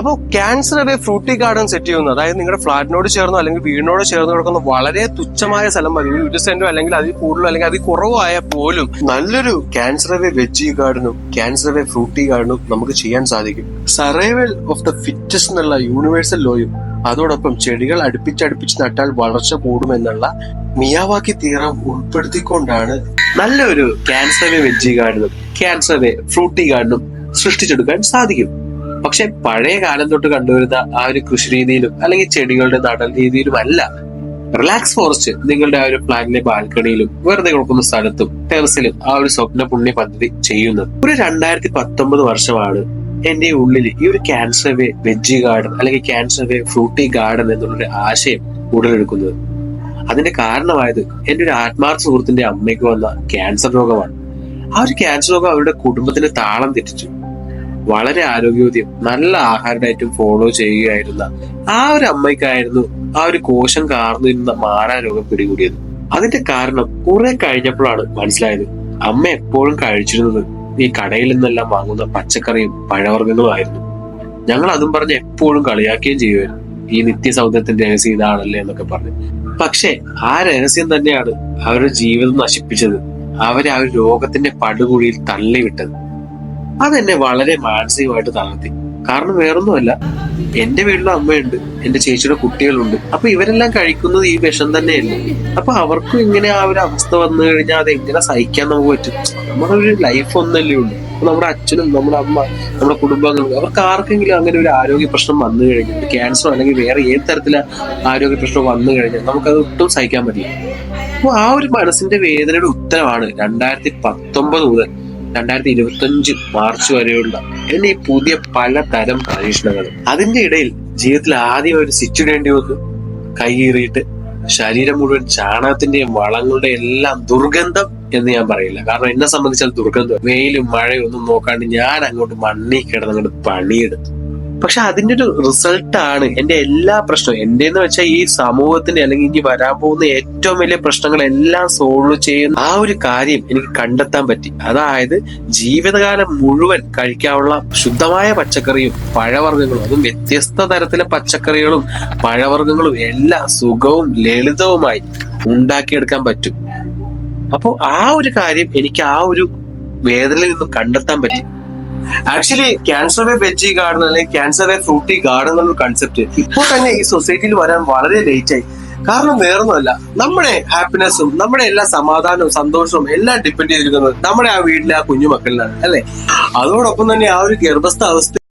അപ്പോൾ cancer away fruity garden set ചെയ്യുന്നത് അതായത് നിങ്ങളുടെ ഫ്ലാറ്റിനോട് ചേർന്നോ അല്ലെങ്കിൽ വീടിനോട് ചേർന്ന് കിടക്കുന്ന വളരെ തുച്ഛമായ സ്ഥലം മതി. ഒരു സെന്റോ അല്ലെങ്കിൽ അതിൽ കൂടുതലോ അല്ലെങ്കിൽ അതിൽ കുറവായ പോലും നല്ലൊരു ക്യാൻസർ അവേ വെജി ഗാർഡനും ക്യാൻസർ അവേ ഫ്രൂട്ടി ഗാർഡനും നമുക്ക് ചെയ്യാൻ സാധിക്കും. സറൈവൽ ഓഫ് ദ ഫിറ്റസ് എന്നുള്ള യൂണിവേഴ്സൽ ലോയും അതോടൊപ്പം ചെടികൾ അടുപ്പിച്ചടുപ്പിച്ച് നട്ടാൽ വളർച്ച കൂടുമെന്നുള്ള മിയാവാക്കി തീറം ഉൾപ്പെടുത്തിക്കൊണ്ടാണ് നല്ലൊരു ക്യാൻസർ അവേ വെജി ഗാർഡനും ക്യാൻസർ അവേ ഫ്രൂട്ടി ഗാർഡനും സൃഷ്ടിച്ചെടുക്കാൻ സാധിക്കും. പക്ഷെ പഴയ കാലം തൊട്ട് കണ്ടുവരുന്ന ആ ഒരു കൃഷി രീതിയിലും അല്ലെങ്കിൽ ചെടികളുടെ നടൽ രീതിയിലും അല്ല. റിലാക്സ് ഫോറസ്റ്റ് നിങ്ങളുടെ ആ ഒരു പ്ലാന്റിലെ ബാൽക്കണിയിലും വെറുതെ കൊടുക്കുന്ന സ്ഥലത്തും ടെറസിലും ആ ഒരു സ്വപ്ന പുണ്യ പദ്ധതി ചെയ്യുന്നത്. ഒരു രണ്ടായിരത്തി പത്തൊമ്പത് വർഷമാണ് എന്റെ ഉള്ളിൽ ഈ ഒരു ക്യാൻസർ വേ വെജി ഗാർഡൻ അല്ലെങ്കിൽ ക്യാൻസർ വേ ഫ്രൂട്ടി ഗാർഡൻ എന്നുള്ളൊരു ആശയം ഉടലെടുക്കുന്നത്. അതിന്റെ കാരണമായത് എന്റെ ഒരു ആത്മാർത്ഥ സുഹൃത്തിന്റെ അമ്മയ്ക്ക് വന്ന ക്യാൻസർ രോഗമാണ്. ആ ഒരു ക്യാൻസർ രോഗം അവരുടെ കുടുംബത്തിന് താളം തെറ്റിച്ചു. വളരെ ആരോഗ്യവതിയും നല്ല ആഹാര ഡയറ്റും ഫോളോ ചെയ്യുകയായിരുന്ന ആ ഒരു അമ്മയ്ക്കായിരുന്നു ആ ഒരു കോശം കാർന്നിരുന്ന മാരാരോഗം പിടികൂടിയത്. അതിന്റെ കാരണം കുറെ കഴിഞ്ഞപ്പോഴാണ് മനസ്സിലായത്. അമ്മ എപ്പോഴും കഴിച്ചിരുന്നത് ഈ കടയിൽ നിന്നെല്ലാം വാങ്ങുന്ന പച്ചക്കറിയും പഴവർഗങ്ങളും ആയിരുന്നു ഞങ്ങൾ അതും പറഞ്ഞ് എപ്പോഴും കളിയാക്കുകയും ചെയ്യുമായിരുന്നു. ഈ നിത്യസൗന്ദര്യത്തിന്റെ രഹസ്യം ഇതാണല്ലേ എന്നൊക്കെ പറഞ്ഞു. പക്ഷെ ആ രഹസ്യം തന്നെയാണ് അവരുടെ ജീവിതം നശിപ്പിച്ചത്. അവരെ ആ ഒരു രോഗത്തിന്റെ പടുകുഴിയിൽ തള്ളിവിട്ടത്. അതെന്നെ വളരെ മാനസികമായിട്ട് തളർത്തി. കാരണം വേറൊന്നുമല്ല എന്റെ വീട്ടിലും അമ്മയുണ്ട് എന്റെ ചേച്ചിയുടെ കുട്ടികളുണ്ട്. അപ്പൊ ഇവരെല്ലാം കഴിക്കുന്നത് ഈ വിഷം തന്നെയല്ല? അപ്പൊ അവർക്കും ഇങ്ങനെ ആ ഒരു അവസ്ഥ വന്നു കഴിഞ്ഞാൽ അത് എങ്ങനെ സഹിക്കാൻ നമുക്ക് പറ്റും? നമ്മുടെ ഒരു ലൈഫ് ഒന്നല്ലേ ഉള്ളൂ. നമ്മുടെ അച്ഛനും നമ്മുടെ അമ്മ നമ്മുടെ കുടുംബങ്ങളും അവർക്ക് ആർക്കെങ്കിലും അങ്ങനെ ഒരു ആരോഗ്യ പ്രശ്നം വന്നു കഴിഞ്ഞാൽ ക്യാൻസർ അല്ലെങ്കിൽ വേറെ ഏത് തരത്തിലെ ആരോഗ്യ പ്രശ്നം വന്നു കഴിഞ്ഞാൽ നമുക്കത് ഒട്ടും സഹിക്കാൻ പറ്റില്ല. അപ്പൊ ആ ഒരു മനസ്സിന്റെ വേദനയുടെ ഉത്തരമാണ് രണ്ടായിരത്തി പത്തൊമ്പത് മുതൽ രണ്ടായിരത്തി ഇരുപത്തി അഞ്ച് മാർച്ച് വരെയുള്ള എന്നീ പുതിയ പലതരം പരീക്ഷണങ്ങൾ. അതിന്റെ ഇടയിൽ ജീവിതത്തിൽ ആദ്യം ഒരു സിറ്റിടേണ്ടി വന്നു കൈകീറിയിട്ട് ശരീരം മുഴുവൻ ചാണകത്തിന്റെയും വളങ്ങളുടെ എല്ലാം ദുർഗന്ധം എന്ന് ഞാൻ പറയില്ല. കാരണം എന്നെ സംബന്ധിച്ചാൽ ദുർഗന്ധം. വെയിലും മഴയും ഒന്നും നോക്കാണ്ട് ഞാൻ അങ്ങോട്ട് മണ്ണി കിടന്നങ്ങോട്ട് പണിയെടുത്തു. പക്ഷെ അതിന്റെ ഒരു റിസൾട്ട് ആണ് എന്റെ എല്ലാ പ്രശ്നവും. എന്റെ എന്ന് വെച്ചാൽ ഈ സമൂഹത്തിന്റെ അല്ലെങ്കിൽ ഇനി വരാൻ പോകുന്ന ഏറ്റവും വലിയ പ്രശ്നങ്ങളെല്ലാം സോൾവ് ചെയ്യുന്ന ആ ഒരു കാര്യം എനിക്ക് കണ്ടെത്താൻ പറ്റി. അതായത് ജീവിതകാലം മുഴുവൻ കഴിക്കാനുള്ള ശുദ്ധമായ പച്ചക്കറിയും പഴവർഗങ്ങളും അതും വ്യത്യസ്ത തരത്തിലെ പച്ചക്കറികളും പഴവർഗങ്ങളും എല്ലാം സുഖവും ലളിതവുമായി ഉണ്ടാക്കിയെടുക്കാൻ പറ്റും. അപ്പോൾ ആ ഒരു കാര്യം എനിക്ക് ആ ഒരു വേദനയിൽ നിന്നും കണ്ടെത്താൻ പറ്റി. ആക്ച്വലി ക്യാൻസർ വെജി ഗാർഡൻ അല്ലെങ്കിൽ ക്യാൻസർ ഫ്രൂട്ടി ഗാർഡൻ എന്നുള്ള കൺസെപ്റ്റ് ഇപ്പോൾ തന്നെ ഈ സൊസൈറ്റിയിൽ വരാൻ വളരെ ലേറ്റ് ആയി. കാരണം വേറൊന്നുമല്ല. നമ്മുടെ ഹാപ്പിനെസ്സും നമ്മുടെ എല്ലാ സമാധാനവും സന്തോഷവും എല്ലാം ഡിപ്പെൻഡ് ചെയ്തിരിക്കുന്നത് നമ്മുടെ ആ വീട്ടിലെ ആ കുഞ്ഞു മക്കളിലാണ് അല്ലെ? അതോടൊപ്പം തന്നെ ആ ഒരു ഗർഭസ്ഥ അവസ്ഥ